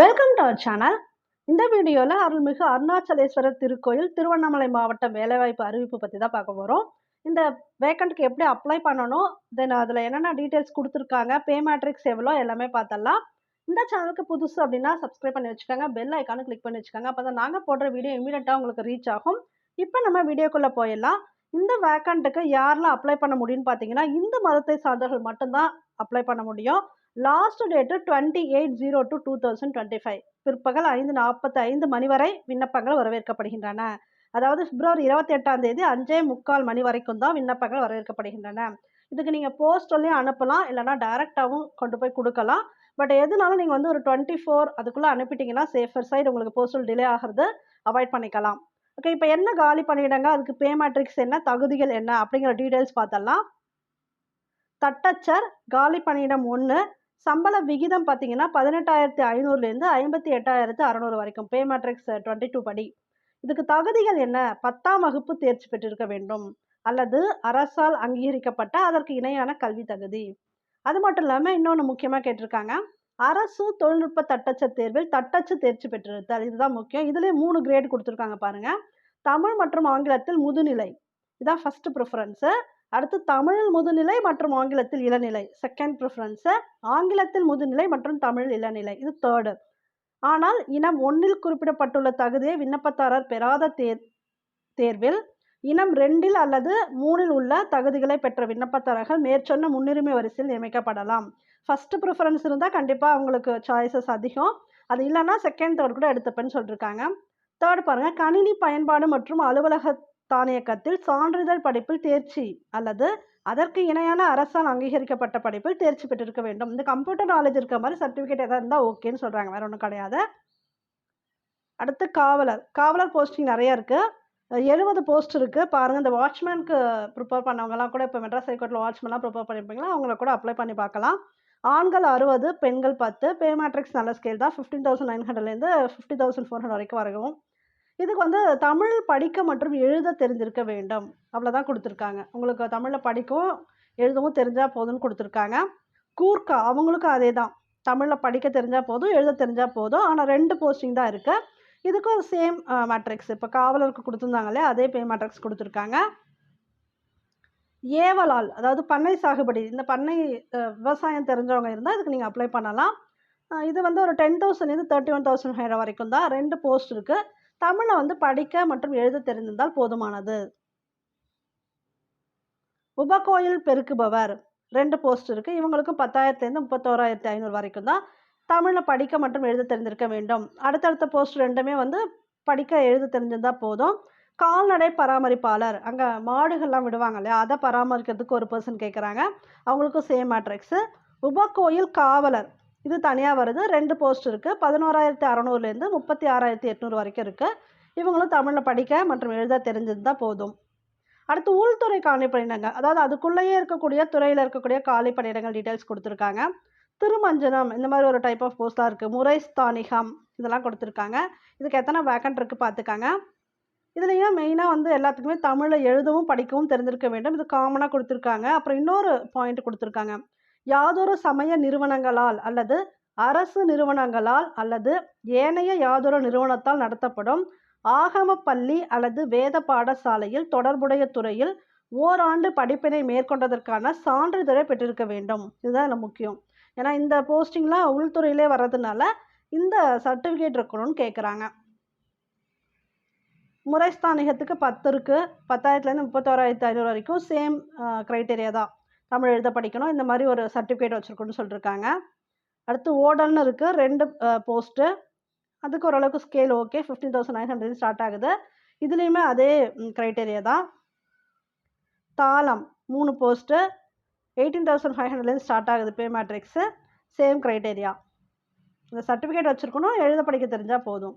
Welcome to our channel இந்த வீடியோவில் அருள்மிகு அருணாச்சலேஸ்வரர் திருக்கோயில் திருவண்ணாமலை மாவட்டம் வேலைவாய்ப்பு அறிவிப்பு பற்றி தான் பார்க்க போகிறோம் இந்த வேக்கண்ட்டுக்கு எப்படி அப்ளை பண்ணணும் தென் அதில் என்னென்ன டீட்டெயில்ஸ் கொடுத்துருக்காங்க பே மேட்ரிக்ஸ் எவ்வளோ எல்லாமே பார்த்தலாம் இந்த சேனலுக்கு புதுசு அப்படின்னா சப்ஸ்கிரைப் பண்ணி வச்சுக்கோங்க பெல் ஐக்கானு கிளிக் பண்ணி வச்சுக்கோங்க அப்போ தான் நாங்கள் போடுற வீடியோ இமீடியட்டாக உங்களுக்கு ரீச் ஆகும். இப்போ நம்ம வீடியோக்குள்ளே போயிடலாம். இந்த வேக்கண்ட்டுக்கு யாரெல்லாம் அப்ளை பண்ண முடியும்னு பார்த்தீங்கன்னா இந்து மதத்தை சார்ந்தவர்கள் மட்டும்தான் அப்ளை பண்ண முடியும். Last date twenty eight zero two two thousand twenty five பிற்பகல் ஐந்து நாற்பத்தி ஐந்து மணி வரை விண்ணப்பங்கள் வரவேற்கப்படுகின்றன. அதாவது பிப்ரவரி இருபத்தி எட்டாம் தேதி அஞ்சே முக்கால் மணி வரைக்கும் தான் விண்ணப்பங்கள் வரவேற்கப்படுகின்றன. இதுக்கு நீங்கள் போஸ்டல்லையும் அனுப்பலாம். இல்லைனா டைரெக்டாகவும் கொண்டு போய் கொடுக்கலாம். பட் எதுனாலும் நீங்கள் வந்து ஒரு டுவெண்ட்டி ஃபோர் அதுக்குள்ளே அனுப்பிட்டீங்கன்னா சேஃபர் சைடு உங்களுக்கு போஸ்டல் டிலே ஆகிறது அவாய்ட் பண்ணிக்கலாம். ஓகே இப்போ என்ன காலி பண்ணிடுங்க அதுக்கு பே மேட்ரிக்ஸ் என்ன? தகுதிகள் என்ன? அப்படிங்கிற டீட்டெயில்ஸ் பார்த்தலாம் தட்டச்சர் காலி பணியிடம் ஒன்று சம்பள விகிதம் பார்த்தீங்கன்னா பதினெட்டாயிரத்தி ஐநூறுலேருந்து ஐம்பத்தி எட்டாயிரத்து அறநூறு வரைக்கும். பே மேட்ரிக்ஸ் டுவெண்ட்டி டூ படி. இதுக்கு தகுதிகள் என்ன? பத்தாம் வகுப்பு தேர்ச்சி பெற்றிருக்க வேண்டும். அல்லது அரசால் அங்கீகரிக்கப்பட்ட அதற்கு இணையான கல்வி தகுதி. அது மட்டும் இல்லாமல் இன்னொன்று முக்கியமாக கேட்டிருக்காங்க. அரசு தொழில்நுட்ப தட்டச்ச தேர்வில் தட்டச்சு தேர்ச்சி பெற்றிருத்தல். இதுதான் முக்கியம். இதுலேயே மூணு கிரேட் கொடுத்துருக்காங்க பாருங்கள் தமிழ் மற்றும் ஆங்கிலத்தில் முதுநிலை. இதுதான் ஃபஸ்ட்டு ப்ரிஃபரன்ஸு அடுத்து தமிழில் முதுநிலை மற்றும் ஆங்கிலத்தில் இளநிலை. செகண்ட் ப்ரிஃபரன்ஸு ஆங்கிலத்தில் முதுநிலை மற்றும் தமிழ் இளநிலை. இது தேர்டு ஆனால் இனம் ஒன்றில் குறிப்பிடப்பட்டுள்ள தகுதியை விண்ணப்பதாரர் பெறாத தேர் தேர்வில் இனம் ரெண்டில் அல்லது மூணில் உள்ள தகுதிகளை பெற்ற விண்ணப்பதாரர்கள் மேற்சொன்ன முன்னுரிமை வரிசையில் நியமிக்கப்படலாம். ஃபஸ்ட்டு ப்ரிஃபரன்ஸ் இருந்தால் கண்டிப்பாக அவங்களுக்கு சாய்ஸஸ் அதிகம். அது இல்லைன்னா செகண்ட் தேர்ட் கூட எடுத்துப்பேன்னு சொல்லியிருக்காங்க தேர்ட் பாருங்கள் கணினி பயன்பாடு மற்றும் அலுவலக தானியக்கத்தில் சான்றிதழ் படிப்பில் தேர்ச்சி அல்லது அதற்கு இணையான அரசால் அங்கீகரிக்கப்பட்ட படிப்பில் தேர்ச்சி பெற்றிருக்க வேண்டும். இந்த கம்ப்யூட்டர் நாலேஜ் இருக்க மாதிரி சர்டிஃபிகேட் எதாவது இருந்தால் ஓகேன்னு சொல்கிறாங்க வேற ஒன்றும் கிடையாது. அடுத்து காவலர். காவலர் போஸ்டிங் நிறைய இருக்குது எழுபது போஸ்ட் இருக்குது பாருங்கள் இந்த வாட்ச்மேனுக்கு ப்ரிப்பேர் பண்ணவங்கலாம் கூட இப்போ மெட்ராஸ் ஹைகோர்ட்டில் வாட்ச்மேன்லாம் ப்ரிப்பேர் பண்ணியிருப்பீங்களா அவங்கள கூட அப்ளை பண்ணி பார்க்கலாம். ஆண்கள் அறுபது பெண்கள் பத்து பே மேட்ரிக்ஸ் நல்ல ஸ்கேல் தான். ஃபிஃப்டீன் தௌசண்ட் நைன் ஹண்ட்ரட்லேருந்து ஃபிஃப்டி தௌசண்ட் ஃபோர் ஹண்ட்ரட் வரைக்கும் வரவும். இதுக்கு வந்து தமிழ் படிக்க மற்றும் எழுத தெரிஞ்சிருக்க வேண்டும். அவ்வளோதான் கொடுத்துருக்காங்க. உங்களுக்கு தமிழில் படிக்கவும் எழுதவும் தெரிஞ்சால் போதும்னு கொடுத்துருக்காங்க. கூர்க்கா அவங்களுக்கும் அதே தான் தமிழில் படிக்க தெரிஞ்சால் போதும் எழுத தெரிஞ்சால் போதும். ஆனால் ரெண்டு போஸ்டிங் தான் இருக்குது இதுக்கும் சேம் மேட்ரிக்ஸ் இப்போ காவலருக்கு கொடுத்துருந்தாங்களே அதே பே மேட்ரிக்ஸ் கொடுத்துருக்காங்க. ஏவலால் அதாவது பண்ணை சாகுபடி. இந்த பண்ணை விவசாயம் தெரிஞ்சவங்க இருந்தால் இதுக்கு நீங்கள் அப்ளை பண்ணலாம். இது வந்து ஒரு டென் தௌசண்ட்லேருந்து தேர்ட்டி ஒன் தௌசண்ட் ஹைரா வரைக்கும் தான். ரெண்டு போஸ்ட் இருக்குது தமிழை வந்து படிக்க மற்றும் எழுத தெரிந்திருந்தால் போதுமானது. உபகோயில் பெருக்குபவர். ரெண்டு போஸ்ட் இருக்குது இவங்களுக்கும் பத்தாயிரத்துலேருந்து முப்பத்தோராயிரத்தி ஐநூறு வரைக்கும் தான் தமிழில் படிக்க மற்றும் எழுத தெரிஞ்சிருக்க வேண்டும். அடுத்தடுத்த போஸ்ட் ரெண்டுமே வந்து படிக்க எழுத தெரிஞ்சிருந்தால் போதும். கால்நடை பராமரிப்பாளர். அங்கே மாடுகள்லாம் விடுவாங்க இல்லையா? அதை பராமரிக்கிறதுக்கு ஒரு பர்சன் கேட்குறாங்க அவங்களுக்கும் சேம் மேட்ரிக்ஸு உபகோயில் காவலர். இது தனியாக வருது. ரெண்டு போஸ்ட் இருக்குது பதினோராயிரத்தி அறநூறுலேருந்து முப்பத்தி ஆறாயிரத்தி எட்நூறு வரைக்கும் இருக்குது இவங்களும் தமிழில் படிக்க மற்றும் எழுத தெரிஞ்சிருந்தால் போதும். அடுத்து உள்துறை காலி பணியிடங்கள். அதாவது அதுக்குள்ளேயே இருக்கக்கூடிய துறையில் இருக்கக்கூடிய காலி பணியிடங்கள் டீட்டெயில்ஸ் கொடுத்துருக்காங்க. திருமஞ்சனம் இந்த மாதிரி ஒரு டைப் ஆஃப் போஸ்ட்டாக இருக்குது முறை ஸ்தானிகம் இதெல்லாம் கொடுத்துருக்காங்க. இதுக்கு எத்தனை வேக்கண்ட் இருக்குது பார்த்துக்காங்க. இதுலேயும் மெயினாக வந்து எல்லாத்துக்குமே தமிழில் எழுதவும் படிக்கவும் தெரிஞ்சிருக்க வேண்டும். இது காமனாக கொடுத்துருக்காங்க. அப்புறம் இன்னொரு பாயிண்ட் கொடுத்துருக்காங்க. யாதொரு சமய நிறுவனங்களால் அல்லது அரசு நிறுவனங்களால் அல்லது ஏனைய யாதொரு நிறுவனத்தால் நடத்தப்படும் ஆகம பள்ளி அல்லது வேத பாடசாலையில் தொடர்புடைய துறையில் ஓராண்டு படிப்பினை மேற்கொண்டதற்கான சான்றிதழை பெற்றிருக்க வேண்டும். இதுதான் இதில் முக்கியம். ஏன்னா இந்த போஸ்டிங்லாம் உள்துறையிலே வர்றதுனால இந்த சர்டிஃபிகேட் இருக்கணும்னு கேட்குறாங்க முறைஸ்தானிகத்துக்கு பத்து இருக்குது பத்தாயிரத்துலேருந்து முப்பத்தோராயிரத்து ஐநூறு வரைக்கும் சேம் க்ரைட்டேரியா தான். தமிழ் எழுத படிக்கணும். இந்த மாதிரி ஒரு சர்டிஃபிகேட் வச்சுருக்கணும்னு சொல்லியிருக்காங்க அடுத்து ஓடல்னு இருக்குது ரெண்டு போஸ்ட்டு அதுக்கு ஓரளவுக்கு scale okay fifteen thousand nine hundred start ஆகுது. இதுலேயுமே அதே க்ரைட்டேரியா தான். தாளம் மூணு போஸ்ட்டு எயிட்டீன் தௌசண்ட் ஃபைவ் ஹண்ட்ரட்லேருந்து ஸ்டார்ட் ஆகுது பே மேட்ரிக்ஸு சேம் க்ரைட்டேரியா இந்த சர்டிஃபிகேட் வச்சுருக்கணும். எழுத படிக்க தெரிஞ்சால் போதும்.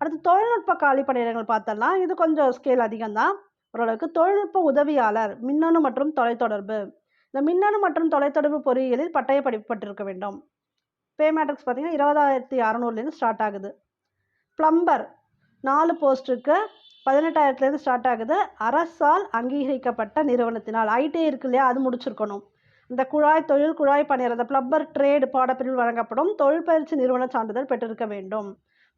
அடுத்து தொழில்நுட்ப காலி பணியிடங்கள் பார்த்தலாம். இது கொஞ்சம் ஸ்கேல் அதிகம் தான். ஓரளவுக்கு தொழில்நுட்ப உதவியாளர் மின்னணு மற்றும் தொலைத்தொடர்பு. இந்த மின்னணு மற்றும் தொலைத்தொடர்பு பொறியியலில் பட்டய படிப்பு பட்டிருக்க வேண்டும் பே மேட்ரிக்ஸ் பார்த்தீங்கன்னா இருபதாயிரத்தி அறநூறுலேருந்து ஸ்டார்ட் ஆகுது. ப்ளம்பர் நாலு போஸ்ட்டுக்கு பதினெட்டாயிரத்துலேருந்து ஸ்டார்ட் ஆகுது. அரசால் அங்கீகரிக்கப்பட்ட நிறுவனத்தினால் ஐடி இருக்கு இல்லையா? அது முடிச்சிருக்கணும். இந்த குழாய் தொழில் குழாய் பணியர் அந்த ப்ளம்பர் ட்ரேடு பாடப்பிரிவில் வழங்கப்படும் தொழில் பயிற்சி நிறுவன சான்றிதழ் பெற்றிருக்க வேண்டும்.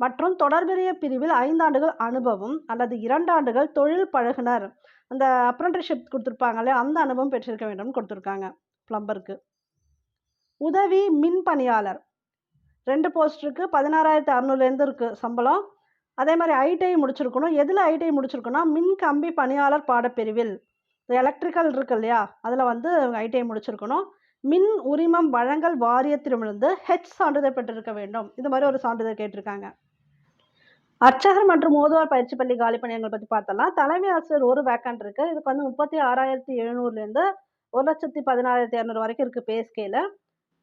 மற்றும் தொடர்புடைய பிரிவில் ஐந்தாண்டுகள் அனுபவம் அல்லது இரண்டாண்டுகள் தொழில் பழகுனர். அந்த அப்ரண்டிஷிப் கொடுத்துருப்பாங்களே அந்த அனுபவம் பெற்றிருக்க வேண்டும்னு கொடுத்துருக்காங்க ப்ளம்பருக்கு உதவி மின் பணியாளர். ரெண்டு போஸ்ட்டுருக்கு பதினாறாயிரத்தி அறநூறுலேருந்து இருக்குது சம்பளம். அதே மாதிரி ஐடிஐ முடிச்சிருக்கணும். எதில் ஐடிஐ முடிச்சிருக்கணும் மின் கம்பி பணியாளர் பாடப்பிரிவில். எலக்ட்ரிக்கல் இருக்கு இல்லையா அதில் வந்து ஐடிஐ முடிச்சிருக்கணும். மின் உரிமம் வழங்கல் வாரியத்திடமிருந்து ஹெச் சான்றிதழ் பெற்றிருக்க வேண்டும். இது மாதிரி ஒரு சான்றிதழ் கேட்டிருக்காங்க. அர்ச்சகர் மற்றும் ஓதுவார் பயிற்சி பள்ளி காலி பணியங்கள் பற்றி பார்த்தலாம் தலைமை ஆசிரியர் ஒரு வேக்கண்ட் இருக்கு. இதுக்கு வந்து முப்பத்தி ஆறாயிரத்தி எழுநூறுலேருந்து ஒரு லட்சத்தி பதினாயிரத்தி இரநூறு வரைக்கும் இருக்குது பே ஸ்கேல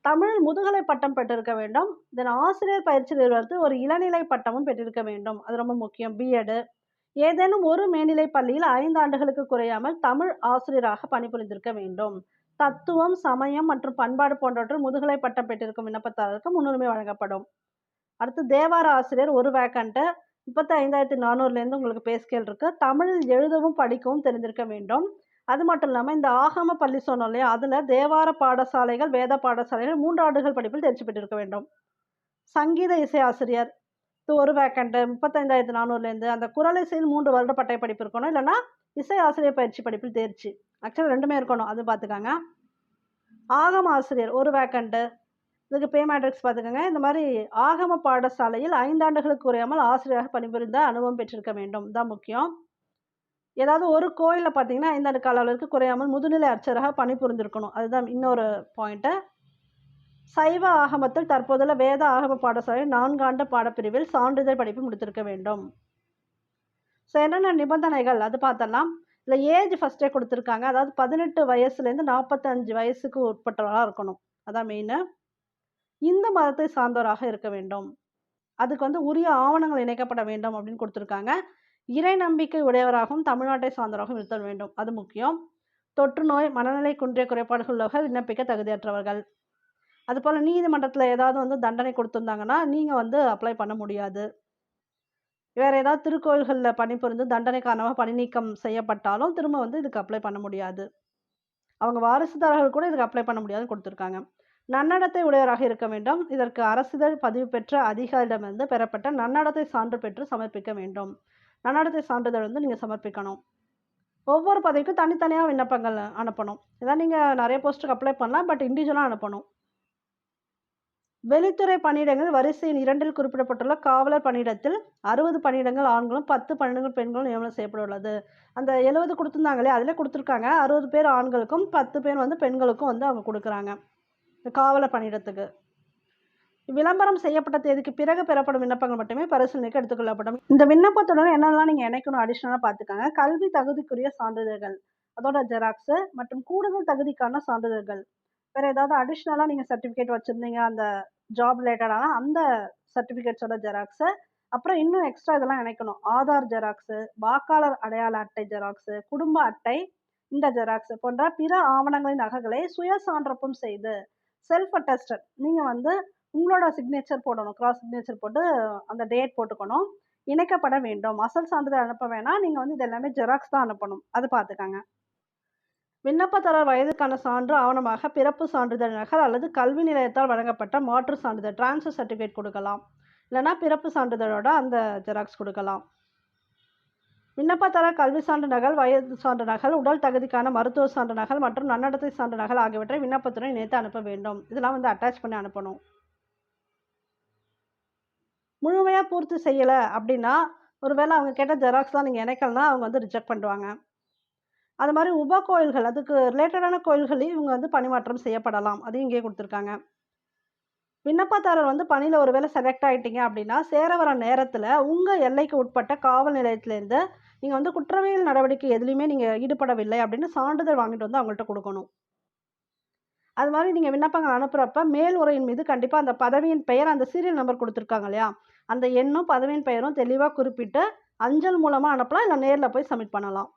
தமிழ் முதுகலை பட்டம் பெற்றிருக்க வேண்டும். தென் ஆசிரியர் பயிற்சி நிறுவனத்து ஒரு இளநிலை பட்டமும் பெற்றிருக்க வேண்டும். அது ரொம்ப முக்கியம். பிஎட் ஏதேனும் ஒரு மேல்நிலை பள்ளியில் ஐந்து ஆண்டுகளுக்கு குறையாமல் தமிழ் ஆசிரியராக பணிபுரிந்திருக்க வேண்டும். தத்துவம் சமயம் மற்றும் பண்பாடு போன்றவற்றில் முதுகலை பட்டம் பெற்றிருக்கும் விண்ணப்பத்தாரருக்கு முன்னுரிமை வழங்கப்படும். அடுத்து தேவார ஆசிரியர் ஒரு வேக்கண்ட்டு முப்பத்தி ஐந்தாயிரத்தி நானூறுலேருந்து உங்களுக்கு பே ஸ்கேல் இருக்குது தமிழில் எழுதவும் படிக்கவும் தெரிந்திருக்க வேண்டும். அது மட்டும் இல்லாமல் இந்த ஆகம பள்ளி சொன்னோம் இல்லையா? அதில் தேவார பாடசாலைகள் வேத பாடசாலைகள் மூன்று ஆண்டுகள் படிப்பில் தேர்ச்சி பெற்றிருக்க வேண்டும். சங்கீத இசை ஆசிரியர். இது ஒரு வேக்கண்ட்டு முப்பத்தைந்தாயிரத்தி நானூறுலேருந்து அந்த குரல் இசையில் மூன்று வருட பட்டய படிப்பு இருக்கணும். இல்லைன்னா இசை ஆசிரியர் பயிற்சி படிப்பில் தேர்ச்சி. ஆக்சுவலாக ரெண்டுமே இருக்கணும். அது பார்த்துக்கோங்க. ஆகம ஆசிரியர் ஒரு வேக்கண்ட்டு இதுக்கு பே மேட்ரிக்ஸ் பார்த்துக்கோங்க. இந்த மாதிரி ஆகம பாடசாலையில் ஐந்தாண்டுகளுக்கு குறையாமல் ஆசிரியராக பணிபுரிந்த அனுபவம் பெற்றிருக்க வேண்டும். தான் முக்கியம். ஏதாவது ஒரு கோயிலில் பார்த்தீங்கன்னா ஐந்தாண்டு கால குறையாமல் முதுநிலை அர்ச்சராக பணிபுரிந்திருக்கணும். அதுதான் இன்னொரு பாயிண்ட்டு சைவ ஆகமத்தில் தற்போதுள்ள வேத ஆகம பாடசாலை நான்காண்டு பாடப்பிரிவில் சான்றிதழ் படிப்பு முடித்திருக்க வேண்டும். ஸோ என்னென்ன நிபந்தனைகள்? அது பார்த்தலாம் இல்லை ஏஜ் ஃபஸ்ட்டே கொடுத்துருக்காங்க. அதாவது பதினெட்டு வயசுலேருந்து நாற்பத்தஞ்சு வயசுக்கு உட்பட்டவராக இருக்கணும். அதான் மெயினு இந்த மதத்தை சார்ந்தவராக இருக்க வேண்டும். அதுக்கு வந்து உரிய ஆவணங்கள் இணைக்கப்பட வேண்டும் அப்படின்னு கொடுத்துருக்காங்க. இறை நம்பிக்கை உடையவராகவும் தமிழ்நாட்டை சார்ந்தவராகவும் இருத்தல் வேண்டும். அது முக்கியம். தொற்று நோய் மனநிலை குன்றிய குறைபாடுகள் உள்ளவர்கள் விண்ணப்பிக்க தகுதியற்றவர்கள். அதுபோல் நீதிமன்றத்தில் ஏதாவது வந்து தண்டனை கொடுத்துருந்தாங்கன்னா நீங்கள் வந்து அப்ளை பண்ண முடியாது. வேறு ஏதாவது திருக்கோயில்களில் பணிபுரிந்து தண்டனை காரணமாக பணி நீக்கம் செய்யப்பட்டாலும் திரும்ப வந்து இதுக்கு அப்ளை பண்ண முடியாது. அவங்க வாரிசுதாரர்கள் கூட இதுக்கு அப்ளை பண்ண முடியாதுன்னு கொடுத்துருக்காங்க. நன்னடத்தை உடையவராக இருக்க வேண்டும். இதற்கு அரசிதழ் பதிவு பெற்ற அதிகாரியிடமிருந்து பெறப்பட்ட நன்னடத்தை சான்று பெற்று சமர்ப்பிக்க வேண்டும். நன்னடத்தை சான்றிதழ் வந்து நீங்கள் சமர்ப்பிக்கணும். ஒவ்வொரு பதவிக்கும் தனித்தனியாக விண்ணப்பங்கள் அனுப்பணும். இதான் நீங்கள் நிறைய போஸ்ட்டுக்கு அப்ளை பண்ணலாம். பட் இண்டிவிஜுவலாக அனுப்பணும். வெளித்துறை பணியிடங்கள் வரிசையின் இரண்டில் குறிப்பிடப்பட்டுள்ள காவலர் பணியிடத்தில் அறுபது பணியிடங்கள் ஆண்களும் பத்து பணியிடங்கள் பெண்களும் நியமனம் செய்யப்பட்டுள்ளது. அந்த எழுபது கொடுத்துருந்தாங்களே அதில் கொடுத்துருக்காங்க. அறுபது பேர் ஆண்களுக்கும் பத்து பேர் வந்து பெண்களுக்கும் வந்து அவங்க கொடுக்குறாங்க. இந்த காவலர் பணியிடத்துக்கு. விளம்பரம் செய்யப்பட்ட தேதிக்கு பிறகு பெறப்படும் விண்ணப்பங்கள் மட்டுமே பரிசீலனைக்கு எடுத்துக்கொள்ளப்படும். இந்த விண்ணப்பத்துடன் என்னெல்லாம் நீங்கள் இணைக்கணும் அடிஷ்னலாக பார்த்துக்காங்க. கல்வி தகுதிக்குரிய சான்றிதழ்கள் அதோட ஜெராக்ஸு மற்றும் கூடுதல் தகுதிக்கான சான்றிதழ்கள். வேறு ஏதாவது அடிஷ்னலாக நீங்கள் சர்டிஃபிகேட் வச்சுருந்தீங்க அந்த ஜாப் ரிலேட்டடான அந்த சர்டிஃபிகேட்ஸோட ஜெராக்ஸு அப்புறம் இன்னும் எக்ஸ்ட்ரா இதெல்லாம் இணைக்கணும். ஆதார் ஜெராக்ஸு வாக்காளர் அடையாள அட்டை ஜெராக்ஸு குடும்ப அட்டை இந்த ஜெராக்ஸ் போன்ற பிற ஆவணங்களின் நகைகளை சுய சான்றப்பம் செய்து செல்ஃப் அட்டஸ்டட் நீங்கள் வந்து உங்களோட சிக்னேச்சர் போடணும் கிராஸ் சிக்னேச்சர் போட்டு அந்த டேட் போட்டுக்கணும். இணைக்கப்பட வேண்டும். அசல் சான்றிதழ் அனுப்ப வேணாம். நீங்கள் வந்து இது எல்லாமே ஜெராக்ஸ் தான் அனுப்பணும். அது பார்த்துக்கங்க. விண்ணப்பதாரர் வயதுக்கான சான்று ஆவணமாக பிறப்பு சான்றிதழ் நகல் அல்லது கல்வி நிலையத்தால் வழங்கப்பட்ட மாற்று சான்றிதழ் டிரான்ஸ்ஃபர் சர்டிஃபிகேட் கொடுக்கலாம். இல்லைனா பிறப்பு சான்றிதழோட அந்த ஜெராக்ஸ் கொடுக்கலாம். விண்ணப்பதாரர் கல்வி சான்று நகல் வயது சான்று நகல் உடல் தகுதிக்கான மருத்துவ சான்று நகல் மற்றும் நன்னடத்தை சான்று நகல் ஆகியவற்றை விண்ணப்பத்துடன் இணைத்து அனுப்ப வேண்டும். இதெல்லாம் வந்து அட்டாச் பண்ணி அனுப்பணும். முழுமையாக பூர்த்தி செய்யலை அப்படின்னா ஒருவேளை அவங்க கேட்ட ஜெராக்ஸ் தான் நீங்கள் இணைக்கலனா அவங்க வந்து ரிஜெக்ட் பண்ணுவாங்க அது மாதிரி உப கோயில்கள் அதுக்கு ரிலேட்டடான கோயில்களையும் இவங்க வந்து பணிமாற்றம் செய்யப்படலாம். அதையும் இங்கே கொடுத்துருக்காங்க. விண்ணப்பதாரர் வந்து பணியில் ஒருவேளை செலக்ட் ஆகிட்டீங்க அப்படின்னா சேர வர நேரத்தில் உங்கள் எல்லைக்கு உட்பட்ட காவல் நிலையத்திலேருந்து நீங்கள் வந்து குற்றவியல் நடவடிக்கை எதுலேயுமே நீங்கள் ஈடுபடவில்லை அப்படின்னு சான்றிதழ் வாங்கிட்டு வந்து அவங்கள்ட்ட கொடுக்கணும். அது மாதிரி நீங்கள் விண்ணப்பங்கள் அனுப்புகிறப்ப மேல் உரையின் மீது கண்டிப்பாக அந்த பதவியின் பெயர் அந்த சீரியல் நம்பர் கொடுத்துருக்காங்க இல்லையா? அந்த எண்ணும் பதவியின் பெயரும் தெளிவாக குறிப்பிட்டு அஞ்சல் மூலமாக அனுப்பலாம் இல்லை நேரில் போய் சப்மிட் பண்ணலாம்.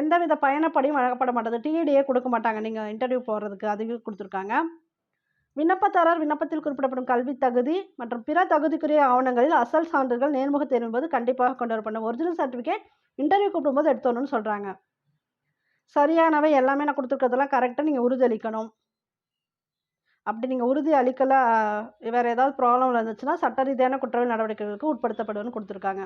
எந்தவித பயணப்படியும் வழங்கப்பட மாட்டது டிஏடியே கொடுக்க மாட்டாங்க. நீங்கள் இன்டர்வியூ போகிறதுக்கு அதுவும் கொடுத்துருக்காங்க. விண்ணப்பதாரர் விண்ணப்பத்தில் குறிப்பிடப்படும் கல்வி தகுதி மற்றும் பிற தகுதிக்குரிய ஆவணங்களில் அசல் சான்றுகள் நேர்முக தேர்வு கண்டிப்பாக கொண்டு வரப்படும் ஒரிஜினல் சர்டிஃபிகேட் இன்டர்வியூ கூப்பிடும்போது எடுத்து வரணும்னு சொல்கிறாங்க சரியானவை எல்லாமே நான் கொடுத்துருக்கிறதெல்லாம் கரெக்டாக நீங்கள் உறுதி அளிக்கணும் அப்படி நீங்கள் உறுதி அளிக்கல வேறு ஏதாவது ப்ராப்ளம் இருந்துச்சுன்னா சட்ட ரீதியான குற்றவியல் நடவடிக்கைகளுக்கு உட்படுத்தப்படுன்னு கொடுத்துருக்காங்க.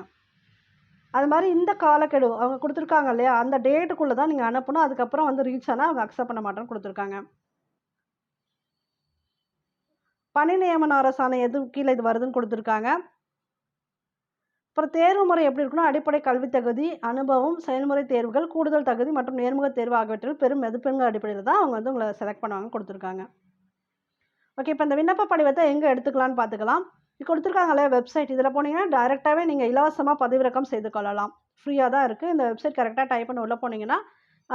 அது மாதிரி இந்த காலக்கெடு அவங்க கொடுத்துருக்காங்க இல்லையா? அந்த டேட்டுக்குள்ளே தான் நீங்கள் அனுப்பணும். அதுக்கப்புறம் வந்து ரீச் ஆனால் அவங்க அக்செப்ட் பண்ண மாட்டேன்னு கொடுத்துருக்காங்க. பணி நியமன அரசாணை எது கீழே இது வருதுன்னு கொடுத்துருக்காங்க. அப்புறம் தேர்வு முறை எப்படி இருக்குன்னா அடிப்படை கல்வி தகுதி அனுபவம் செயல்முறை தேர்வுகள் கூடுதல் தகுதி மற்றும் நேர்முக தேர்வு ஆகியவற்றில் பெரும் மதிப்பெண்கள் அடிப்படையில் தான் அவங்க வந்து உங்களை செலக்ட் பண்ணுவாங்க கொடுத்துருக்காங்க. ஓகே இப்போ இந்த விண்ணப்ப படிவத்தை எங்கே எடுத்துக்கலாம்னு பார்த்துக்கலாம். இது கொடுத்துருக்காங்களே வெப்சைட் இதில் போனீங்கன்னா டைரெக்டாகவே நீங்கள் இலவசமாக பதிவிறக்கம் செய்து கொள்ளலாம். ஃப்ரீயாக தான் இருக்குது இந்த வெப்சைட் கரெக்டாக டைப் பண்ணி உள்ளே போனீங்கன்னா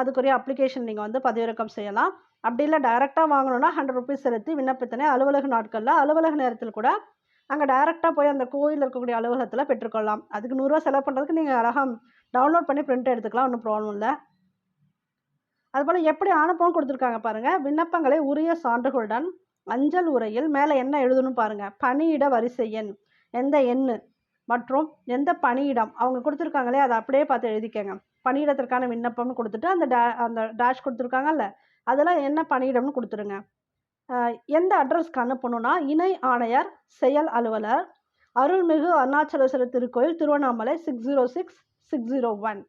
அதுக்குரிய அப்ளிகேஷன் நீங்கள் வந்து பதிவிறக்கம் செய்யலாம். அப்படி இல்லை டைரெக்டாக வாங்கணும்னா ஹண்ட்ரட் ருபீஸ் செலுத்தி விண்ணப்பத்தினை அலுவலக நாட்களில் அலுவலக நேரத்தில் கூட அங்கே டைரெக்டாக போய் அந்த கோயில் இருக்கக்கூடிய அலுவலகத்தில் பெற்றுக்கொள்ளலாம். அதுக்கு நூறுரூவா செலவு பண்ணுறதுக்கு நீங்கள் அழகாக டவுன்லோட் பண்ணி பிரிண்ட் எடுத்துக்கலாம் ஒன்றும் ப்ராப்ளம் இல்லை. அதுபோல் எப்படி அனுப்பவும் கொடுத்துருக்காங்க பாருங்கள் விண்ணப்பங்களை உரிய சான்றுகளுடன் அஞ்சல் உரையில் மேலே என்ன எழுதணும் பாருங்கள் பணியிட வரிசை எண் எந்த எண் மற்றும் எந்த பணியிடம். அவங்க கொடுத்துருக்காங்களே அதை அப்படியே பார்த்து எழுதிக்கங்க. பணியிடத்திற்கான விண்ணப்பம்னு கொடுத்துட்டு அந்த டே அந்த டேஷ் கொடுத்துருக்காங்கல்ல அதில் என்ன பணியிடம்னு கொடுத்துருங்க. எந்த அட்ரஸ்க்கு அனுப்பணும்னா இணை ஆணையர் செயல் அலுவலர் Arulmigu Arunachaleswarar Thirukoyil Tiruvannamalai six zero six six zero one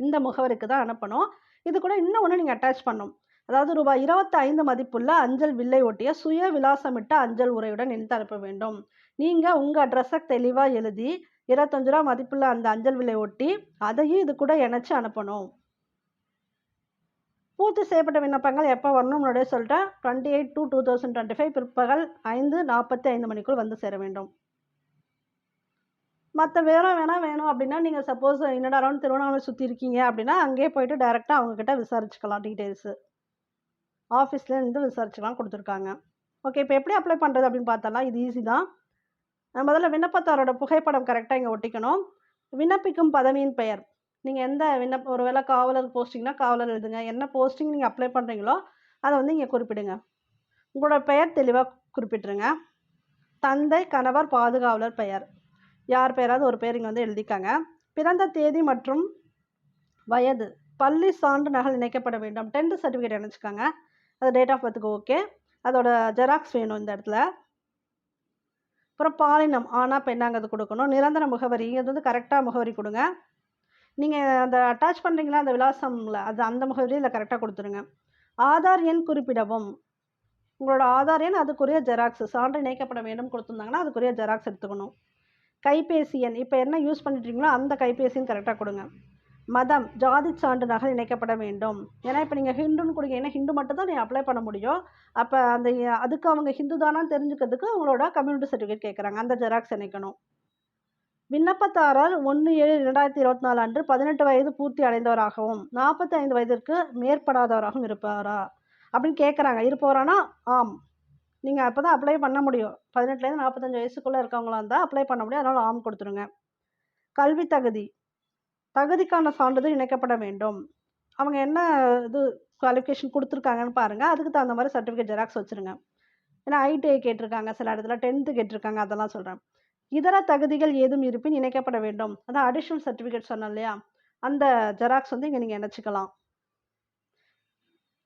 இந்த முகவருக்கு தான் அனுப்பணும். இது கூட இன்னும் ஒன்று நீங்கள் அட்டாச் பண்ணும் அதாவது ரூபாய் இருபத்தி ஐந்து மதிப்புள்ள அஞ்சல் வில்லை ஒட்டிய சுய விலாசமிட்ட அஞ்சல் உரையுடன் இணைத்து அனுப்ப வேண்டும். நீங்கள் உங்கள் அட்ரஸை தெளிவாக எழுதி இருபத்தஞ்சு ரூபா மதிப்புள்ள அந்த அஞ்சல் விலை ஒட்டி அதையும் இது கூட இணைச்சி அனுப்பணும். பூர்த்தி செய்யப்பட்ட விண்ணப்பங்கள் எப்போ வரணும்? முன்னாடியே சொல்லிட்டேன் twenty eight two two thousand twenty five பிற்பகல் ஐந்து நாற்பத்தி ஐந்து மணிக்குள் வந்து சேர வேண்டும். மற்ற விவரம் வேணால் வேணும் அப்படின்னா நீங்கள் சப்போஸ் என்னடா அரௌண்ட் திருவண்ணாமலை சுற்றி இருக்கீங்க அப்படின்னா அங்கேயே போயிட்டு டேரெக்டாக அவங்கக்கிட்ட விசாரிச்சுக்கலாம் டீட்டெயில்ஸு ஆஃபீஸ்லேருந்து விசாரிச்சுக்கலாம் கொடுத்துருக்காங்க. ஓகே இப்போ எப்படி அப்ளை பண்ணுறது அப்படின்னு பார்த்தலாம் இது ஈஸி தான். முதல்ல விண்ணப்பத்தாரோட புகைப்படம் கரெக்டாக இங்கே ஒட்டிக்கணும். விண்ணப்பிக்கும் பதவியின் பெயர். நீங்கள் எந்த விண்ணப்ப ஒரு வேளை காவலர் போஸ்டிங்னா காவலர் எழுதுங்க. என்ன போஸ்டிங் நீங்கள் அப்ளை பண்ணுறீங்களோ அதை வந்து இங்கே குறிப்பிடுங்க. உங்களோட பெயர் தெளிவாக குறிப்பிட்டுருங்க. தந்தை கணவர் பாதுகாவலர் பெயர். யார் பெயராவது ஒரு பேர் இங்கே வந்து எழுதிக்காங்க. பிறந்த தேதி மற்றும் வயது. பள்ளி சான்று நகல் இணைக்கப்பட வேண்டும். டென்த்து சர்டிஃபிகேட் இணைச்சிக்காங்க அது டேட் ஆஃப் பர்த்துக்கு ஓகே அதோட ஜெராக்ஸ் வேணும் இந்த இடத்துல. அப்புறம் பாலினம் ஆனா பெண்ணாங்கிறது கொடுக்கணும்? நிரந்தர முகவரி இது வந்து கரெக்டாக முகவரி கொடுங்க. நீங்கள் அந்த அட்டாச் பண்ணுறீங்களா அந்த விலாசமில் அது அந்த முகவரியில் கரெக்டாக கொடுத்துருங்க. ஆதார் எண் குறிப்பிடவும். உங்களோட ஆதார் எண் அதுக்குரிய ஜெராக்ஸ் சான்று இணைக்கப்பட வேண்டும் கொடுத்துருந்தாங்கன்னா அதுக்குரிய ஜெராக்ஸ் எடுத்துக்கணும். கைபேசி எண் இப்போ என்ன யூஸ் பண்ணிட்டீங்களோ அந்த கைபேசின்னு கரெக்டாக கொடுங்க. மதம் ஜாதி சான்று இணைக்கப்பட வேண்டும். ஏன்னா இப்போ நீங்கள் ஹிந்துன்னு கொடுங்க ஏன்னா ஹிந்து மட்டும் தான் நீங்கள் அப்ளை பண்ண முடியும். அப்போ அந்த அதுக்கு அவங்க ஹிந்து தானான்னு தெரிஞ்சுக்கிறதுக்கு உங்களோட கம்யூனிட்டி சர்டிஃபிகேட் கேட்குறாங்க அந்த ஜெராக்ஸ் இணைக்கணும். விண்ணப்பதாரர் ஒன்று ஏழு ரெண்டாயிரத்தி இருபத்தி நாலு அன்று பதினெட்டு வயது பூர்த்தி அடைந்தவராகவும் நாற்பத்தி ஐந்து வயதிற்கு மேற்படாதவராகவும் இருப்பாரா? அப்படின்னு கேட்குறாங்க இருப்பவரானா? ஆம். நீங்கள் அப்போ தான் அப்ளை பண்ண முடியும். பதினெட்டுலேருந்து நாற்பத்தஞ்சு வயசுக்குள்ளே இருக்கவங்களா இருந்தால் அப்ளை பண்ண முடியும். அதனால் ஆம் கொடுத்துருங்க. கல்வி தகுதி. தகுதிக்கான சான்றிதழ் இணைக்கப்பட வேண்டும். அவங்க என்ன இது குவாலிஃபிகேஷன் கொடுத்துருக்காங்கன்னு பாருங்கள் அதுக்கு தகுந்த மாதிரி சர்டிஃபிகேட் ஜெராக்ஸ் வச்சுருங்க. ஏன்னா ஐடிஐ கேட்டிருக்காங்க சில இடத்துல டென்த்து கேட்டிருக்காங்க அதெல்லாம் சொல்கிறேன் இதர தகுதிகள் ஏதும் இருப்பின் இணைக்கப்பட வேண்டும். அதான் அடிஷ்னல் சர்டிஃபிகேட் சொன்னேன் இல்லையா? அந்த ஜெராக்ஸ் வந்து இங்கே நீங்கள் இணைச்சிக்கலாம்.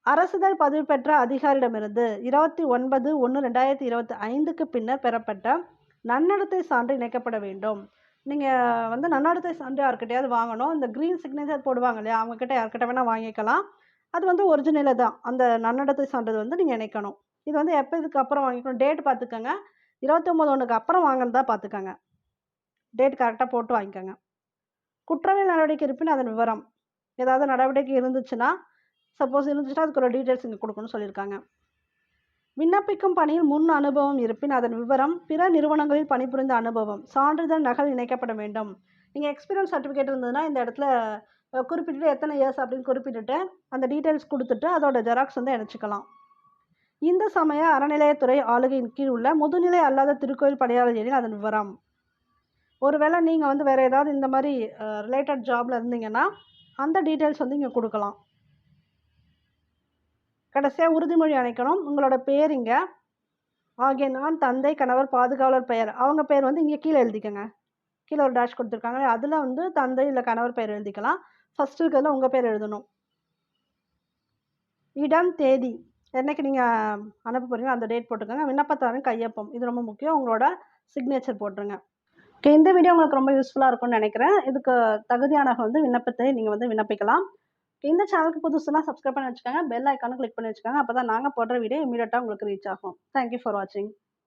அரசுதழ் பதவி பெற்ற அதிகாரியிடமிருந்து இருபத்தி ஒன்பது ஒன்று ரெண்டாயிரத்தி இருபத்தி ஐந்துக்கு பின்னர் பெறப்பட்ட நன்னடத்தை சான்று இணைக்கப்பட வேண்டும். நீங்கள் வந்து நன்னடத்தை சான்று யார்கிட்டயாவது வாங்கணும். இந்த க்ரீன் சிக்னேச்சர் போடுவாங்க இல்லையா அவங்கக்கிட்ட யார்கிட்ட வேணால் வாங்கிக்கலாம். அது வந்து ஒரிஜினலாக தான் அந்த நன்னடத்தை சான்றது வந்து நீங்கள் இணைக்கணும். இது வந்து எப்போ இதுக்கு அப்புறம் வாங்கிக்கணும்? டேட் பார்த்துக்கோங்க. இருபத்தொம்போது ஒன்றுக்கு அப்புறம் வாங்கினதா பார்த்துக்கோங்க. டேட் கரெக்டாக போட்டு வாங்கிக்கோங்க. குற்றவியல் நடவடிக்கை இருப்பின் அதன் விவரம். ஏதாவது நடவடிக்கை இருந்துச்சுன்னா சப்போஸ் இருந்துச்சுன்னா அதுக்கு ஒரு டீட்டெயில்ஸ் இங்கே கொடுக்கணும்னு சொல்லியிருக்காங்க. விண்ணப்பிக்கும் பணியில் முன் அனுபவம் இருப்பின் அதன் விவரம் பிற நிறுவனங்களில் பணிபுரிந்த அனுபவம் சான்றிதழ் நகல் இணைக்கப்பட வேண்டும். நீங்கள் எக்ஸ்பீரியன்ஸ் சர்டிஃபிகேட் இருந்ததுன்னா இந்த இடத்துல குறிப்பிட்டு எத்தனை இயர்ஸ் அப்படின்னு குறிப்பிட்டுட்டு அந்த டீட்டெயில்ஸ் கொடுத்துட்டு அதோட ஜெராக்ஸ் வந்து இணைச்சிக்கலாம். இந்த சமய அறநிலையத்துறை ஆளுகையின் கீழ் உள்ள முதுநிலை அல்லாத திருக்கோயில் பணியாளர் எனில் அதன் விவரம். ஒருவேளை நீங்கள் வந்து வேறு ஏதாவது இந்த மாதிரி ரிலேட்டட் ஜாபில் இருந்தீங்கன்னா அந்த டீட்டெயில்ஸ் வந்து இங்கே கொடுக்கலாம். கடைசியாக உறுதிமொழி அணைக்கணும். உங்களோட பேர் இங்கே. ஆகிய நான் தந்தை கணவர் பாதுகாவலர் பெயர். அவங்க பேர் வந்து இங்கே கீழே எழுதிக்கங்க. கீழே ஒரு டேஷ் கொடுத்துருக்காங்க. அதில் வந்து தந்தை இல்லை கணவர் பெயர் எழுதிக்கலாம். ஃபஸ்ட்டு இருக்கிறதுல உங்கள் பேர் எழுதணும். இடம் தேதி. என்னைக்கு நீங்கள் அனுப்ப போகிறீங்களோ அந்த டேட் போட்டுக்கோங்க. விண்ணப்பத்தாரன் கையொப்பம். இது ரொம்ப முக்கியம். உங்களோட சிக்னேச்சர் போட்டுருங்க. ஓகே இந்த வீடியோ உங்களுக்கு ரொம்ப யூஸ்ஃபுல்லாக இருக்கும்னு நினைக்கிறேன். இதுக்கு தகுதியானவங்க வந்து விண்ணப்பத்தை நீங்கள் வந்து விண்ணப்பிக்கலாம். இந்த சேனலுக்கு புதுசுலாம் சப்ஸ்கிரைப் பண்ணி வச்சுக்கோங்க. பெல் ஐக்கானும் கிளிக் பண்ணி வச்சுக்கோங்க. அப்போ தான் நாங்கள் போடுற வீடியோ இமீடியட்டாக உங்களுக்கு ரீச் ஆகும். தேங்க்யூ ஃபார் வாட்சிங்